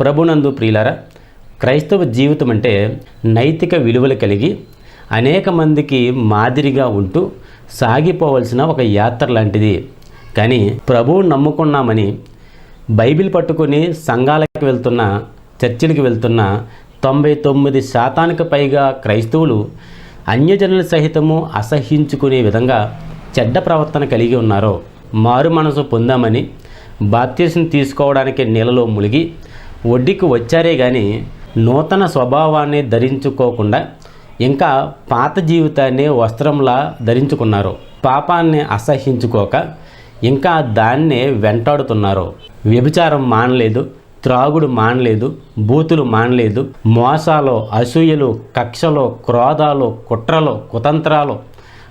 ప్రభునందు ప్రియులారా క్రైస్తవ జీవితం అంటే నైతిక విలువలు కలిగి అనేక మందికి మాదిరిగా ఉంటూ సాగిపోవలసిన ఒక యాత్ర లాంటిది. కానీ ప్రభువు నమ్ముకున్నామని బైబిల్ పట్టుకొని సంఘాలకు వెళ్తున్న చర్చిలకు వెళ్తున్న తొంభై తొమ్మిది శాతానికి పైగా క్రైస్తవులు అన్యజనుల సహితము అసహించుకునే విధంగా చెడ్డ ప్రవర్తన కలిగి ఉన్నారో. మారు మనసు పొందామని బాప్తీసం తీసుకోవడానికి నీళ్ళలో మునిగి ఒడ్డుకి వచ్చారే కానీ నూతన స్వభావాన్ని ధరించుకోకుండా ఇంకా పాత జీవితాన్ని వస్త్రంలా ధరించుకున్నారు. పాపాన్ని అసహించుకోక ఇంకా దాన్నే వెంటాడుతున్నారు. వ్యభిచారం మానలేదు త్రాగుడు మానలేదు బూతులు మానలేదు మోసాలు అసూయలు కక్షలు క్రోధాలు కుట్రలు కుతంత్రాలు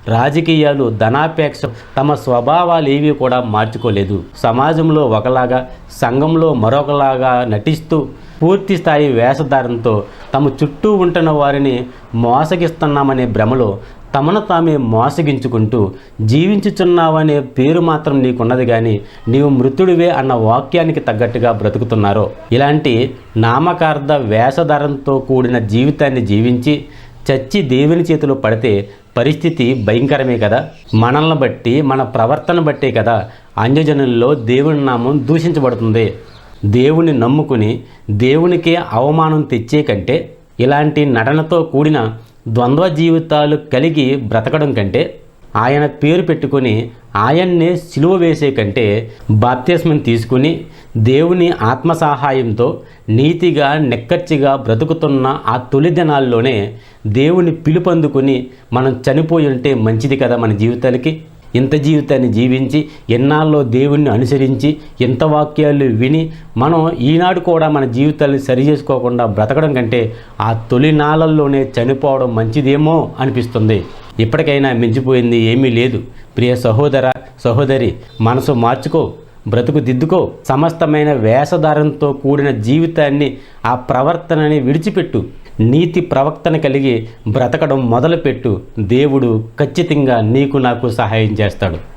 రాజకీయాలు ధనాపేక్ష తమ స్వభావాలు ఏవి కూడా మార్చుకోలేదు. సమాజంలో ఒకలాగా సంఘంలో మరొకలాగా నటిస్తూ పూర్తి స్థాయి వేషధారంతో తమ చుట్టూ ఉంటున్న వారిని మోసగిస్తున్నామనే భ్రమలో తమను తామే మోసగించుకుంటూ జీవించుచున్నావనే పేరు మాత్రం నీకున్నది కానీ నీవు మృతుడివే అన్న వాక్యానికి తగ్గట్టుగా బ్రతుకుతున్నారో. ఇలాంటి నామకార్థ వేషధారంతో కూడిన జీవితాన్ని జీవించి చచ్చి దేవుని చేతిలో పడితే పరిస్థితి భయంకరమే కదా? మనల్ని బట్టి మన ప్రవర్తన బట్టే కదా అన్యజనుల్లో దేవుని నామం దూషించబడుతుంది. దేవుని నమ్ముకుని దేవునికే అవమానం తెచ్చే కంటే ఇలాంటి నటనతో కూడిన ద్వంద్వ జీవితాలు కలిగి బ్రతకడం కంటే ఆయన పేరు పెట్టుకొని ఆయన్నే సిలువ వేసే కంటే బాప్తిస్మం తీసుకుని దేవుని ఆత్మ సహాయంతో నీతిగా నెక్కర్చిగా బ్రతుకుతున్న ఆ తొలి దినాల్లోనే దేవుని పిలుపందుకుని మనం చనిపోయి ఉంటే మంచిది కదా మన జీవితాలకి ఇంత జీవితాన్ని జీవించి ఎన్నాళ్ళలో దేవుణ్ణి అనుసరించి ఎంత వాక్యాలు విని మనం ఈనాడు కూడా మన జీవితాన్ని సరి చేసుకోకుండా బ్రతకడం కంటే ఆ తొలి నాళ్ళల్లోనే చనిపోవడం మంచిదేమో అనిపిస్తుంది. ఇప్పటికైనా మించిపోయింది ఏమీ లేదు. ప్రియ సహోదర సహోదరి మనసు మార్చుకో బ్రతుకు దిద్దుకో. సమస్తమైన వేషధారంతో కూడిన జీవితాన్ని ఆ ప్రవర్తనని విడిచిపెట్టు. నీతి ప్రవక్తన కలిగి బ్రతకడం మొదలుపెట్టు. దేవుడు ఖచ్చితంగా నీకు నాకు సహాయం చేస్తాడు.